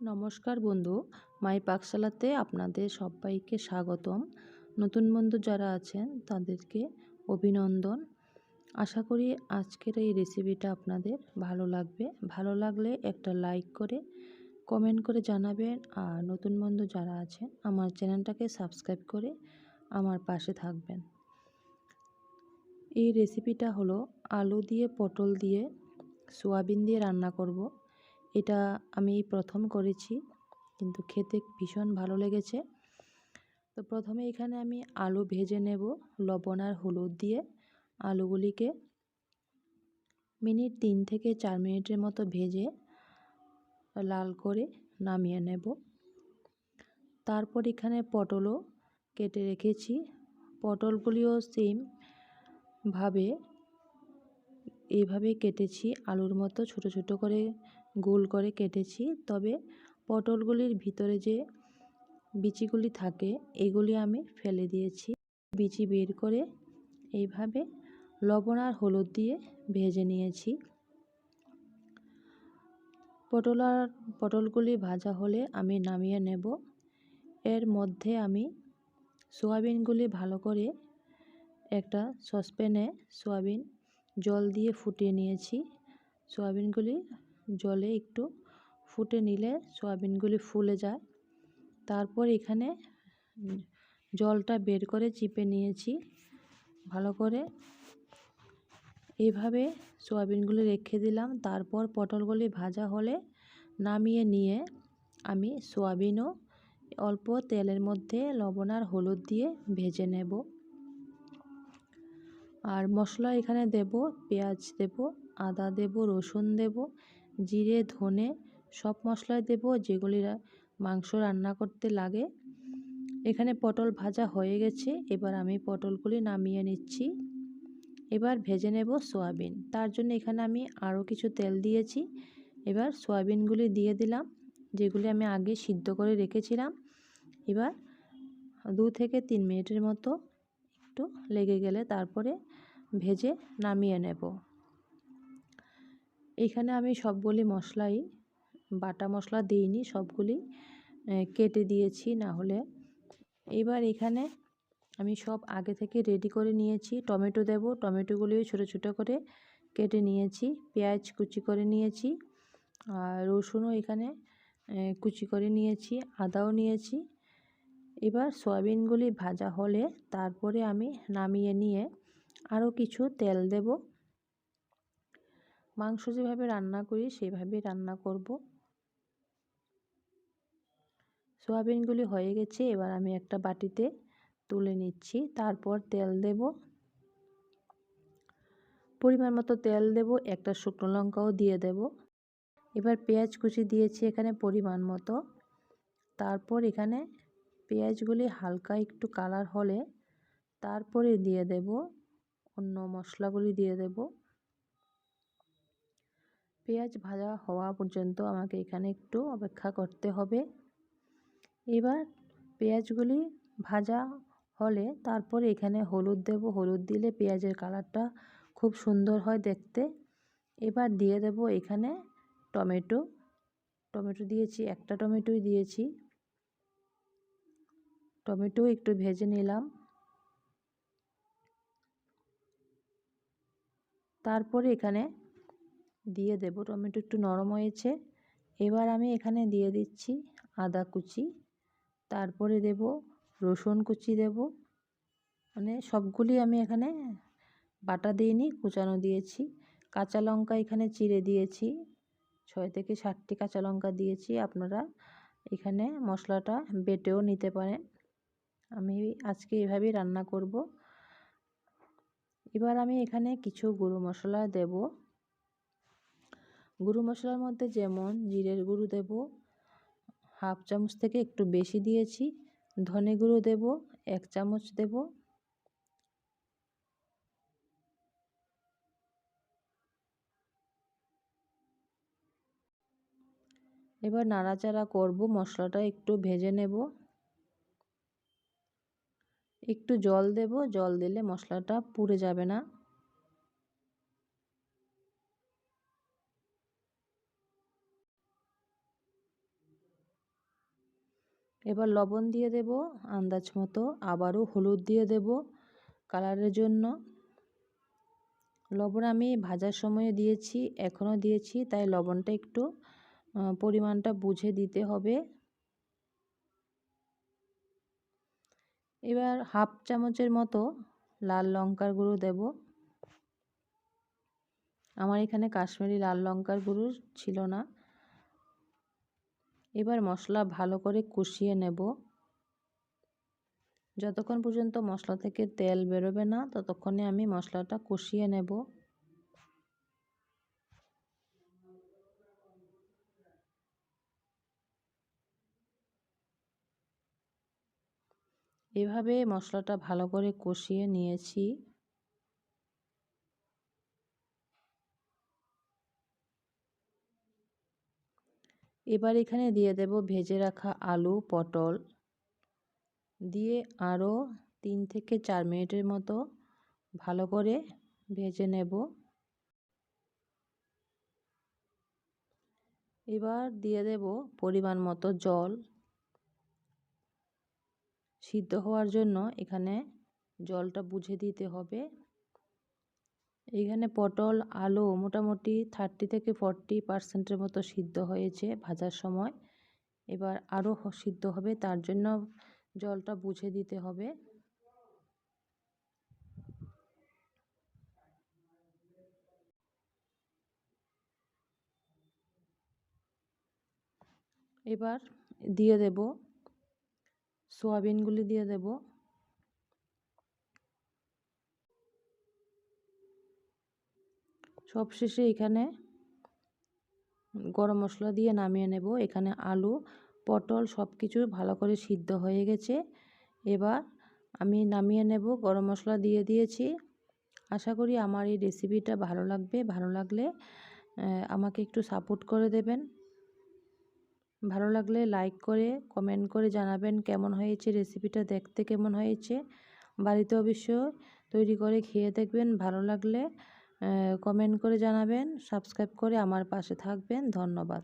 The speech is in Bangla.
নমস্কার বন্ধু, মাই পাকশালাতে আপনাদের সবাইকে স্বাগতম। নতুন বন্ধু যারা আছেন, তাদেরকে অভিনন্দন। আশা করি আজকের এই রেসিপিটা আপনাদের ভালো লাগবে। ভালো লাগলে একটা লাইক করে কমেন্ট করে জানাবেন। আর নতুন বন্ধু যারা আছেন, আমার চ্যানেলটাকে সাবস্ক্রাইব করে আমার পাশে থাকবেন। এই রেসিপিটা হলো আলু দিয়ে, পটল দিয়ে, সোয়াবিন দিয়ে রান্না করব। এটা আমি প্রথম করেছি, কিন্তু খেতে ভীষণ ভালো লেগেছে। তো প্রথমে এখানে আমি আলু ভেজে নেব, লবণ আর হলুদ দিয়ে। আলুগুলিকে মিনিট তিন থেকে চার মিনিটের মতো ভেজে লাল করে নামিয়ে নেব। তারপর এখানে পটলও কেটে রেখেছি। পটলগুলিও সেম ভাবে এইভাবে কেটেছি, আলুর মতো ছোট ছোট করে গোল করে কেটেছি। তবে পটলগুলির ভিতরে যে বিচিগুলি থাকে, এগুলি আমি ফেলে দিয়েছি। বিচি বের করে এইভাবে লবণ আর হলুদ দিয়ে ভেজে নিয়েছি। পটল আর পটলগুলি ভাজা হলে আমি নামিয়ে নেব। এর মধ্যে আমি সোয়াবিনগুলি ভালো করে একটা সসপ্যানে সোয়াবিন জল দিয়ে ফুটিয়ে নিয়েছি। সোয়াবিনগুলি জলে একটু ফুটে নিলে সয়াবিনগুলি ফুলে যায়। তারপর এখানে জলটা বের করে চিপে নিয়েছি। ভালো করে এইভাবে সোয়াবিনগুলি রেখে দিলাম। তারপর পটলগুলি ভাজা হলে নামিয়ে নিয়ে আমি সোয়াবিনও অল্প তেলের মধ্যে লবণ আর হলুদ দিয়ে ভেজে নেব। আর মশলা এখানে দেব, পেঁয়াজ দেব, আদা দেব, রসুন দেব, জিরে, ধনে, সব মশলাই দেব যেগুলি মাংস রান্না করতে লাগে। এখানে পটল ভাজা হয়ে গেছে, এবার আমি পটলগুলি নামিয়ে নিচ্ছি। এবার ভেজে নেব সোয়াবিন, তার জন্য এখানে আমি আরও কিছু তেল দিয়েছি। এবার সোয়াবিনগুলি দিয়ে দিলাম, যেগুলি আমি আগে সিদ্ধ করে রেখেছিলাম। এবার দু থেকে তিন মিনিটের মতো একটু লেগে গেলে তারপরে ভেজে নামিয়ে নেব। এখানে আমি সবগুলি মশলাই, বাটা মশলা দিইনি, সবগুলি কেটে দিয়েছি না হলে এবার এখানে আমি সব আগে থেকে রেডি করে নিয়েছি। টমেটো দেব, টমেটোগুলিও ছোটো ছোটো করে কেটে নিয়েছি, পেঁয়াজ কুচি করে নিয়েছি, আর রসুনও এখানে কুচি করে নিয়েছি, আদাও নিয়েছি। এবার সয়াবিনগুলি ভাজা হলে তারপরে আমি নামিয়ে নিয়ে আরও কিছু তেল দেব। মাংস যেভাবে রান্না করি সেভাবেই রান্না করব। সোয়াবিনগুলি হয়ে গেছে, এবার আমি একটা বাটিতে তুলে নিচ্ছি, তারপর তেল দেব। পরিমাণ মতো তেল দেব, একটা শুকনো লঙ্কাও দিয়ে দেব। এবার পেঁয়াজ কুচি দিয়েছি এখানে পরিমাণ মতো। তারপর এখানে পেঁয়াজগুলি হালকা একটু কালার হলে তারপরে দিয়ে দেব, অন্য মশলাগুলি দিয়ে দেব। পেঁয়াজ ভাজা হওয়া পর্যন্ত আমাকে এখানে একটু অপেক্ষা করতে হবে। এবার পেঁয়াজগুলি ভাজা হলে তারপরে এখানে হলুদ দেব। হলুদ দিলে পেঁয়াজের কালারটা খুব সুন্দর হয় দেখতে। এবার দিয়ে দেব এখানে টমেটো। টমেটো দিয়েছি, একটা টমেটোই দিয়েছি। টমেটো একটু ভেজে নিলাম। তারপরে এখানে দিয়ে দেব, টমেটো একটু নরম হয়েছে। এবার আমি এখানে দিয়ে দিচ্ছি আদা কুচি। তারপরে দেব রসুন কুচি দেব। মানে সবগুলি আমি এখানে বাটা দিইনি, কুচানো দিয়েছি। কাঁচা লঙ্কা এখানে চিড়ে দিয়েছি, ছয় থেকে ষাটটি কাঁচা লঙ্কা দিয়েছি। আপনারা এখানে মশলাটা বেটেও নিতে পারেন। আমি আজকে এভাবেই রান্না করব। এবার আমি এখানে কিছু গুঁড়ো মশলা দেব। গুঁড়ো মশলার মধ্যে যেমন জিরের গুঁড়ো দেব, হাফ চামচ থেকে একটু বেশি দিয়েছি, ধনে গুঁড়ো দেব, এক চামচ দেব। এবার নাড়াচাড়া করব, মশলাটা একটু ভেজে নেব। একটু জল দেব, জল দিলে মশলাটা পুড়ে যাবে না। এবার লবণ দিয়ে দেব, আন্দাজ মতো। আবারও হলুদ দিয়ে দেব কালারের জন্য। লবণ আমি ভাজার সময় দিয়েছি, এখনও দিয়েছি, তাই লবণটা একটু পরিমাণটা বুঝে দিতে হবে। এবার হাফ চামচের মতো লাল লঙ্কার গুঁড়ো দেব। আমার এখানে কাশ্মীরি লাল লঙ্কার গুঁড়ো ছিল না। এবার মশলা ভালো করে কষিয়ে নেব। যতক্ষণ পর্যন্ত মশলা থেকে তেল বেরোবে না, ততক্ষণে আমি মশলাটা কষিয়ে নেব। এভাবে মশলাটা ভালো করে কষিয়ে নিয়েছি। এবার এখানে দিয়ে দেব ভেজে রাখা আলু, পটল। দিয়ে আরও তিন থেকে চার মিনিটের মতো ভালো করে ভেজে নেব। এবার দিয়ে দেব পরিমাণ মতো জল। সিদ্ধ হওয়ার জন্য এখানে জলটা বুঝে দিতে হবে। এখানে পটল, আলু মোটামুটি থার্টি থেকে ফর্টি পার্সেন্টের মতো সিদ্ধ হয়েছে ভাজার সময়। এবার আরও সিদ্ধ হবে, তার জন্য জলটা বুঝে দিতে হবে। এবার দিয়ে দেব সোয়াবিনগুলি দিয়ে দেব। সবশেষে এখানে গরম মশলা দিয়ে নামিয়ে নেব। এখানে আলু, পটল সব কিছু ভালো করে সিদ্ধ হয়ে গেছে। এবার আমি নামিয়ে নেব। গরম মশলা দিয়ে দিয়েছি। আশা করি আমার এই রেসিপিটা ভালো লাগবে। ভালো লাগলে আমাকে একটু সাপোর্ট করে দেবেন। ভালো লাগলে লাইক করে কমেন্ট করে জানাবেন কেমন হয়েছে রেসিপিটা দেখতে কেমন হয়েছে। বাড়িতে অবশ্য তৈরি করে খেয়ে দেখবেন, ভালো লাগলে কমেন্ট করে জানাবেন সাবস্ক্রাইব করে আমার পাশে থাকবেন, ধন্যবাদ।